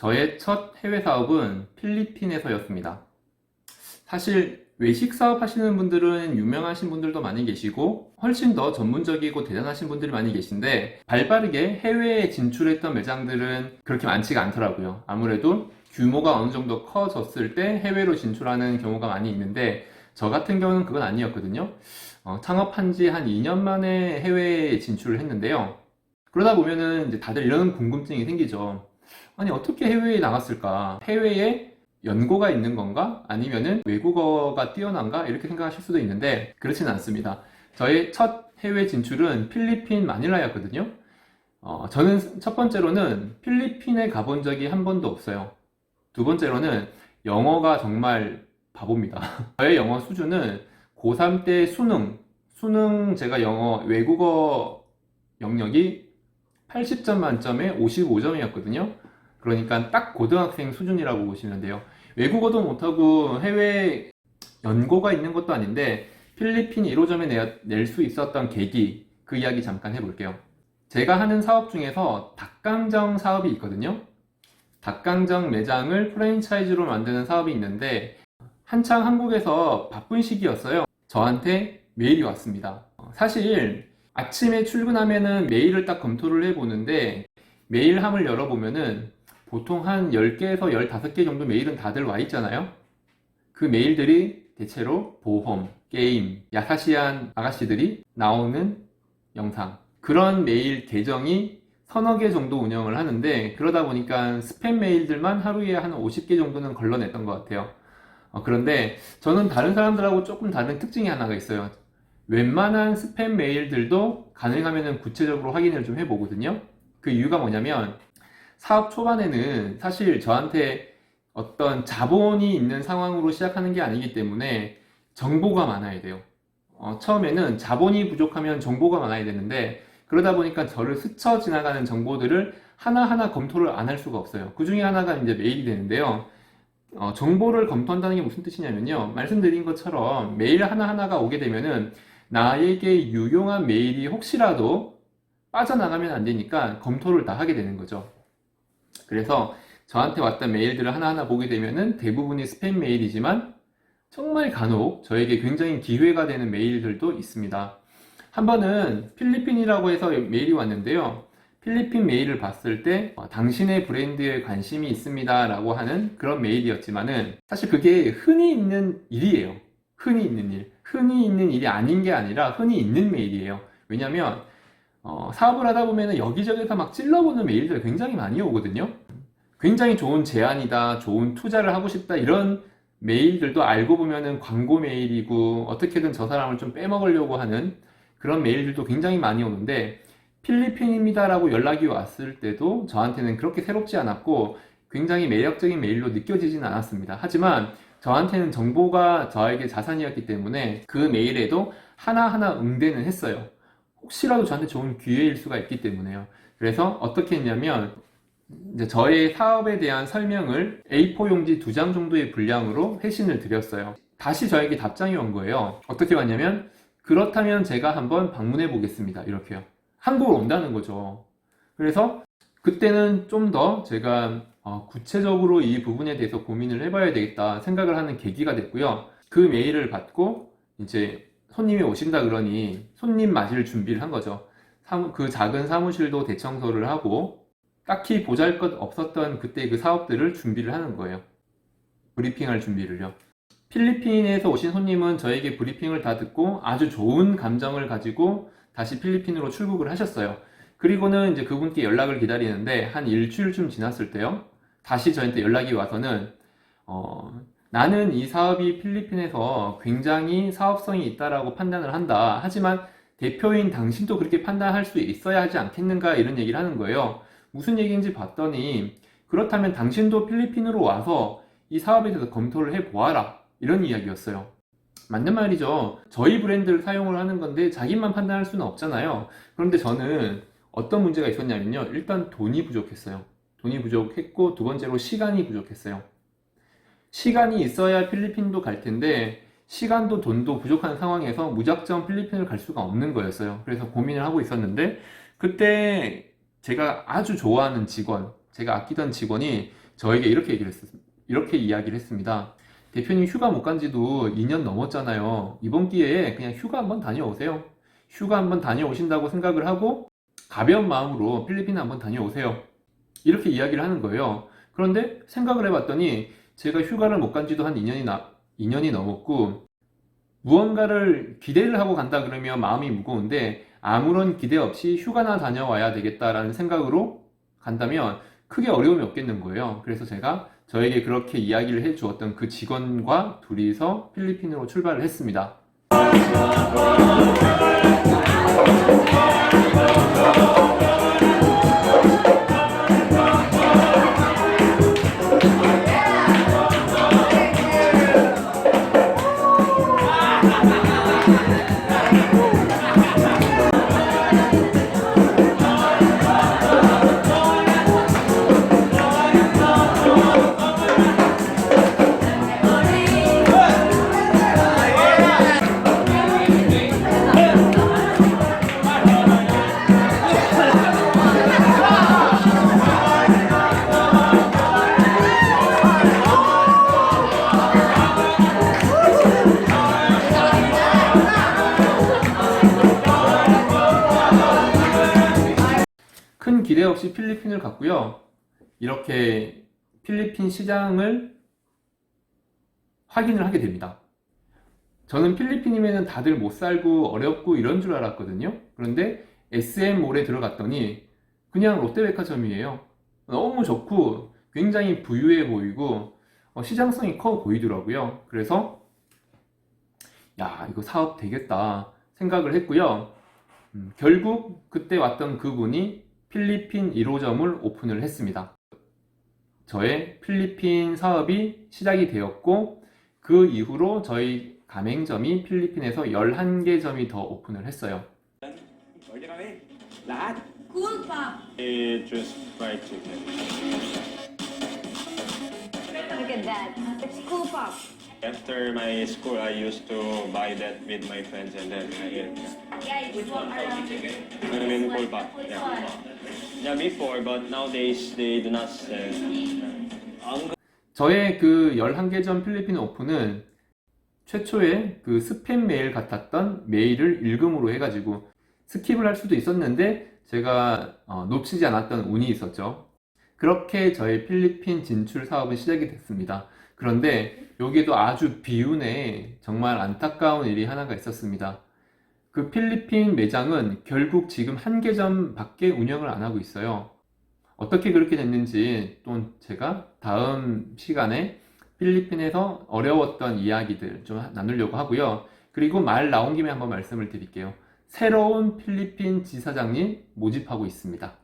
저의 첫 해외 사업은 필리핀에서였습니다. 사실 외식 사업 하시는 분들은 유명하신 분들도 많이 계시고 훨씬 더 전문적이고 대단하신 분들이 많이 계신데 발 빠르게 해외에 진출했던 매장들은 그렇게 많지가 않더라고요. 아무래도 규모가 어느 정도 커졌을 때 해외로 진출하는 경우가 많이 있는데 저 같은 경우는 그건 아니었거든요. 어, 창업한 지 한 2년 만에 해외에 진출을 했는데요. 그러다 보면은 이제 다들 이런 궁금증이 생기죠. 아니, 어떻게 해외에 나갔을까? 해외에 연고가 있는 건가? 아니면은 외국어가 뛰어난가? 이렇게 생각하실 수도 있는데, 그렇지는 않습니다. 저의 첫 해외 진출은 필리핀 마닐라였거든요. 어, 저는 첫 번째로는 필리핀에 가본 적이 한 번도 없어요. 두 번째로는 영어가 정말 바보입니다. 저의 영어 수준은 고3 때 수능, 수능 제가 영어 외국어 영역이 80점 만점에 55점이었거든요. 그러니까 딱 고등학생 수준이라고 보시면 돼요. 외국어도 못하고 해외 연고가 있는 것도 아닌데 필리핀이 1호점에 낼 수 있었던 계기, 그 이야기 잠깐 해볼게요. 제가 하는 사업 중에서 닭강정 사업이 있거든요. 닭강정 매장을 프랜차이즈로 만드는 사업이 있는데 한창 한국에서 바쁜 시기였어요. 저한테 메일이 왔습니다. 사실 아침에 출근하면은 메일을 딱 검토를 해보는데 메일함을 열어보면은 보통 한 10개에서 15개 정도 메일은 다들 와 있잖아요. 그 메일들이 대체로 보험, 게임, 야사시한 아가씨들이 나오는 영상. 그런 메일 계정이 서너 개 정도 운영을 하는데 그러다 보니까 스팸 메일들만 하루에 한 50개 정도는 걸러냈던 것 같아요. 어, 그런데 저는 다른 사람들하고 조금 다른 특징이 하나가 있어요. 웬만한 스팸 메일들도 가능하면 구체적으로 확인을 좀 해보거든요. 그 이유가 뭐냐면 사업 초반에는 사실 저한테 어떤 자본이 있는 상황으로 시작하는 게 아니기 때문에 정보가 많아야 돼요. 어, 처음에는 자본이 부족하면 정보가 많아야 되는데 그러다 보니까 저를 스쳐 지나가는 정보들을 하나하나 검토를 안 할 수가 없어요. 그 중에 하나가 이제 메일이 되는데요. 어, 정보를 검토한다는 게 무슨 뜻이냐면요. 말씀드린 것처럼 메일 하나하나가 오게 되면은 나에게 유용한 메일이 혹시라도 빠져나가면 안 되니까 검토를 다 하게 되는 거죠. 그래서 저한테 왔던 메일들을 하나하나 보게 되면은 대부분이 스팸 메일이지만 정말 간혹 저에게 굉장히 기회가 되는 메일들도 있습니다. 한 번은 필리핀이라고 해서 메일이 왔는데요. 필리핀 메일을 봤을 때 어, 당신의 브랜드에 관심이 있습니다 라고 하는 그런 메일이었지만은 사실 그게 흔히 있는 일이에요. 흔히 있는 일. 흔히 있는 일이 아닌 게 아니라 흔히 있는 메일이에요. 왜냐면 어, 사업을 하다 보면 여기저기서 막 찔러보는 메일들이 굉장히 많이 오거든요. 굉장히 좋은 제안이다, 좋은 투자를 하고 싶다, 이런 메일들도 알고 보면은 광고 메일이고, 어떻게든 저 사람을 좀 빼먹으려고 하는 그런 메일들도 굉장히 많이 오는데, 필리핀입니다라고 연락이 왔을 때도 저한테는 그렇게 새롭지 않았고, 굉장히 매력적인 메일로 느껴지진 않았습니다. 하지만 저한테는 정보가 저에게 자산이었기 때문에 그 메일에도 하나하나 응대는 했어요. 혹시라도 저한테 좋은 기회일 수가 있기 때문에요. 그래서 어떻게 했냐면 이제 저의 사업에 대한 설명을 A4 용지 두 장 정도의 분량으로 회신을 드렸어요. 다시 저에게 답장이 온 거예요. 어떻게 왔냐면 그렇다면 제가 한번 방문해 보겠습니다. 이렇게요. 한국으로 온다는 거죠. 그래서 그때는 좀 더 제가 어, 구체적으로 이 부분에 대해서 고민을 해봐야 되겠다 생각을 하는 계기가 됐고요. 그 메일을 받고 이제 손님이 오신다 그러니 손님 맞을 준비를 한 거죠. 사무- 그 작은 사무실도 대청소를 하고 딱히 보잘 것 없었던 그때 그 사업들을 준비를 하는 거예요. 브리핑할 준비를요. 필리핀에서 오신 손님은 저에게 브리핑을 다 듣고 아주 좋은 감정을 가지고 다시 필리핀으로 출국을 하셨어요. 그리고는 이제 그분께 연락을 기다리는데 한 일주일쯤 지났을 때요. 다시 저한테 연락이 와서는 어, 나는 이 사업이 필리핀에서 굉장히 사업성이 있다라고 판단을 한다. 하지만 대표인 당신도 그렇게 판단할 수 있어야 하지 않겠는가 이런 얘기를 하는 거예요. 무슨 얘기인지 봤더니 그렇다면 당신도 필리핀으로 와서 이 사업에 대해서 검토를 해 보아라. 이런 이야기였어요. 맞는 말이죠. 저희 브랜드를 사용을 하는 건데 자기만 판단할 수는 없잖아요. 그런데 저는 어떤 문제가 있었냐면요. 일단 돈이 부족했어요. 돈이 부족했고 두 번째로 시간이 부족했어요. 시간이 있어야 필리핀도 갈 텐데 시간도 돈도 부족한 상황에서 무작정 필리핀을 갈 수가 없는 거였어요. 그래서 고민을 하고 있었는데 그때 제가 아주 좋아하는 직원, 제가 아끼던 직원이 저에게 이렇게 얘기를 했, 이렇게 이야기를 했습니다. 대표님 휴가 못 간 지도 2년 넘었잖아요. 이번 기회에 그냥 휴가 한번 다녀오세요. 휴가 한번 다녀오신다고 생각을 하고 가벼운 마음으로 필리핀 한번 다녀오세요. 이렇게 이야기를 하는 거예요. 그런데 생각을 해봤더니 제가 휴가를 못 간 지도 한 2년이, 나, 2년이 넘었고 무언가를 기대를 하고 간다 그러면 마음이 무거운데 아무런 기대 없이 휴가나 다녀와야 되겠다라는 생각으로 간다면 크게 어려움이 없겠는 거예요. 그래서 제가 저에게 그렇게 이야기를 해 주었던 그 직원과 둘이서 필리핀으로 출발을 했습니다. 큰 기대 없이 필리핀을 갔고요. 이렇게 필리핀 시장을 확인을 하게 됩니다. 저는 필리핀이면 다들 못 살고 어렵고 이런 줄 알았거든요. 그런데 SM몰에 들어갔더니 그냥 롯데백화점이에요. 너무 좋고 굉장히 부유해 보이고 어, 시장성이 커 보이더라고요. 그래서 야 이거 사업 되겠다 생각을 했고요. 음, 결국 그때 왔던 그분이 필리핀 1호점을 오픈을 했습니다. 저의 필리핀 사업이 시작이 되었고 그 이후로 저희 가맹점이 필리핀에서 11개 점이 더 오픈을 했어요. Look at that. It's Cool Pop. After my school, I used to buy that with my friends and then I. Yeah, cool pop. Yeah. Yeah, before, but nowadays they do not sell. 저의 그 11개 점 필리핀 오픈은 최초의 그 스팸 메일 같았던 메일을 읽음으로 해가지고 스킵을 할 수도 있었는데 제가 어, 놓치지 않았던 운이 있었죠. 그렇게 저의 필리핀 진출 사업은 시작이 됐습니다. 그런데 여기도 아주 비운에 정말 안타까운 일이 하나가 있었습니다. 그 필리핀 매장은 결국 지금 한 개점 밖에 운영을 안 하고 있어요. 어떻게 그렇게 됐는지 또 제가 다음 시간에 필리핀에서 어려웠던 이야기들 좀 나누려고 하고요. 그리고 말 나온 김에 한번 말씀을 드릴게요. 새로운 필리핀 지사장님 모집하고 있습니다.